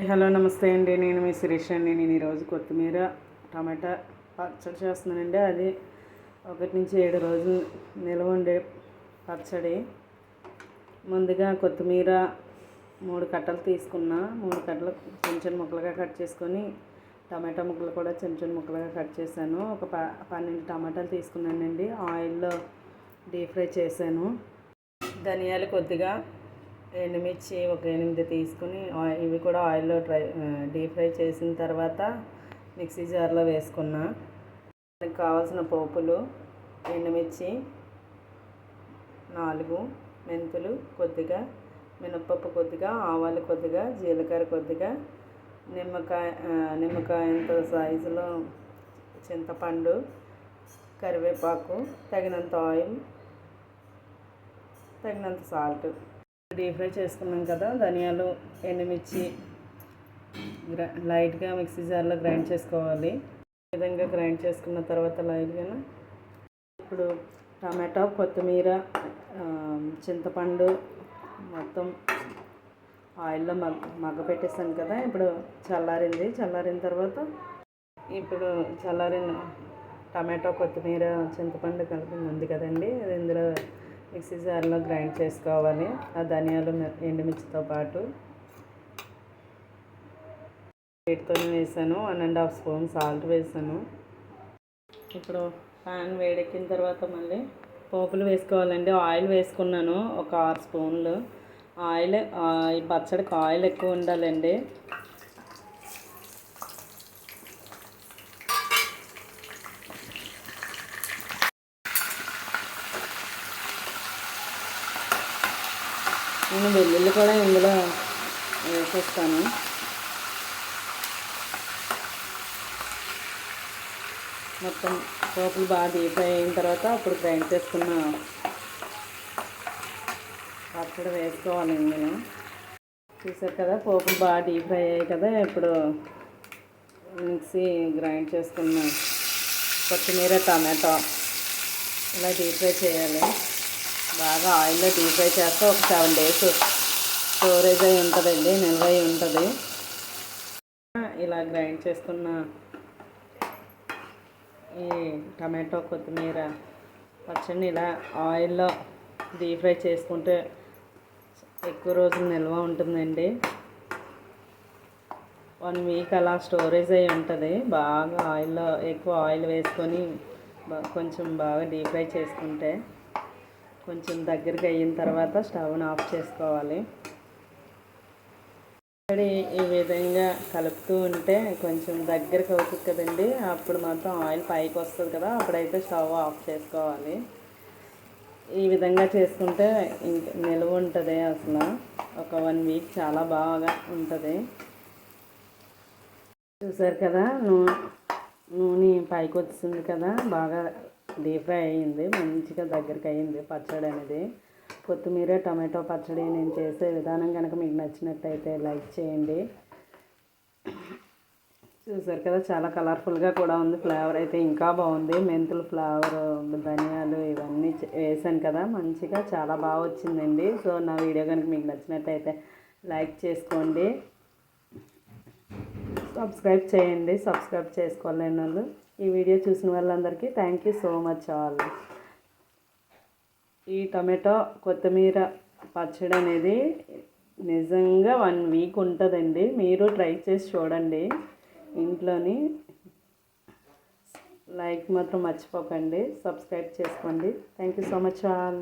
Hello నమస్తే అండి. నేను మీ శిరీష్ అండి. నేను ఈరోజు కొత్తిమీర టమాటా పచ్చడి చేస్తున్నానండి. అది ఒకటి నుంచి ఏడు రోజులు నిల్వ ఉండే పచ్చడి. ముందుగా కొత్తిమీర మూడు కట్టలు తీసుకున్నా. మూడు కట్టలు చిన్న చిన్న ముక్కలుగా కట్ చేసుకొని టమాటా ముక్కలు కూడా చిన్న చిన్న ముక్కలుగా కట్ చేశాను. ఒక ప పన్నెండు టమాటాలు తీసుకున్నానండి. ఆయిల్లో డీప్ ఫ్రై చేశాను. ధనియాలు కొద్దిగా ఎండుమిర్చి ఒక ఎనిమిది తీసుకుని ఇవి కూడా ఆయిల్లో డ్రై డీప్ ఫ్రై చేసిన తర్వాత మిక్సీ జార్లో వేసుకున్నా. దానికి కావాల్సిన పోపులు ఎండుమిర్చి నాలుగు మెంతులు కొద్దిగా మినప్పప్పు కొద్దిగా ఆవాలు కొద్దిగా జీలకర్ర కొద్దిగా నిమ్మకాయ నిమ్మకాయంతో సైజులో చింతపండు కరివేపాకు తగినంత ఆయిల్ తగినంత సాల్ట్. డీప్ ఫ్రై చేసుకున్నాం కదా ధనియాలు ఎండుమిర్చి లైట్గా మిక్సీ జార్లో గ్రైండ్ చేసుకోవాలి. విధంగా గ్రైండ్ చేసుకున్న తర్వాత లైట్గా ఇప్పుడు టమాటో కొత్తిమీర చింతపండు మొత్తం ఆయిల్లో మగ్గ మగ్గ పెట్టేసాను కదా ఇప్పుడు చల్లారింది. చల్లారిన తర్వాత ఇప్పుడు చల్లారిన టమాటో కొత్తిమీర చింతపండు కలిపి ఉంది కదండి. అది ఇందులో మిక్సీ జార్లో గ్రైండ్ చేసుకోవాలి. ఆ ధనియాలు ఎండుమిర్చితో పాటు. వీటితోనే వేసాను. One and half spoon salt వేసాను. ఇప్పుడు ప్యాన్ వేడెక్కిన తర్వాత మళ్ళీ పోపులు వేసుకోవాలండి. ఆయిల్ వేసుకున్నాను. ఒక ఆరు స్పూన్లు. ఆయిల్ ఈ పచ్చడికి ఆయిల్ ఎక్కువ ఉండాలండి. నేను వెల్లుల్లి కూడా ఇందులో వేసేస్తాను. మొత్తం పోపులు బాగా డీప్ అయిన తర్వాత అప్పుడు గ్రైండ్ చేసుకున్న పచ్చడి వేసుకోవాలి ఇందులో. చూసారు కదా పోపులు బాగా డీప్ ఫ్రై అయ్యాయి కదా ఇప్పుడు మిక్సీ గ్రైండ్ చేసుకున్న కొత్తిమీర టమాటో ఇలా డీప్ ఫ్రై చేయాలి. బాగా ఆయిల్లో డీప్ ఫ్రై చేస్తే ఒక సెవెన్ డేస్ స్టోరేజ్ అయి ఉంటుందండి నిల్వ అయి ఉంటుంది. ఇలా గ్రైండ్ చేసుకున్న ఈ టమాటో కొత్తిమీర పచ్చడిని ఇలా ఆయిల్లో డీప్ ఫ్రై చేసుకుంటే ఎక్కువ రోజులు నిల్వ ఉంటుందండి. వన్ వీక్ అలా స్టోరేజ్ అయి ఉంటుంది బాగా ఆయిల్లో ఎక్కువ ఆయిల్ వేసుకొని కొంచెం బాగా డీప్ ఫ్రై చేసుకుంటే. కొంచెం దగ్గరికి అయిన తర్వాత స్టవ్ని ఆఫ్ చేసుకోవాలి. ఆల్రెడీ ఈ విధంగా కలుపుతూ ఉంటే కొంచెం దగ్గరికి అవుతుంది కదండి. అప్పుడు మాత్రం ఆయిల్ పైకి వస్తుంది కదా అప్పుడైతే స్టవ్ ఆఫ్ చేసుకోవాలి. ఈ విధంగా చేసుకుంటే ఇంక నిలువ ఉంటుంది అసలు. ఒక వన్ వీక్ చాలా బాగా ఉంటుంది. చూసారు కదా నూనె నూనె పైకి వచ్చింది కదా బాగా డీప్ ఫ్రై అయ్యింది మంచిగా దగ్గరికి అయ్యింది పచ్చడి అనేది. కొత్తిమీర టమాటో పచ్చడి నేను చేసే విధానం కనుక మీకు నచ్చినట్టయితే లైక్ చేయండి. చూసారు కదా చాలా కలర్ఫుల్గా కూడా ఉంది. ఫ్లేవర్ అయితే ఇంకా బాగుంది. మెంతులు ఫ్లేవర్ ధనియాలు ఇవన్నీ చే- వేసాను కదా మంచిగా చాలా బాగా వచ్చిందండి. సో నా వీడియో కనుక మీకు నచ్చినట్టయితే లైక్ చేసుకోండి. సబ్స్క్రైబ్ చేయండి. సబ్స్క్రైబ్ చేసుకోలేని వాళ్ళు ఈ వీడియో చూసిన వాళ్ళందరికీ thank you so much all ఈ టమాటో కొత్తిమీర పచ్చడి అనేది నిజంగా వన్ వీక్ ఉంటుందండి. మీరు ట్రై చేసి చూడండి. ఇంట్లోని లైక్ మాత్రం మర్చిపోకండి. సబ్స్క్రైబ్ చేసుకోండి. Thank you so much all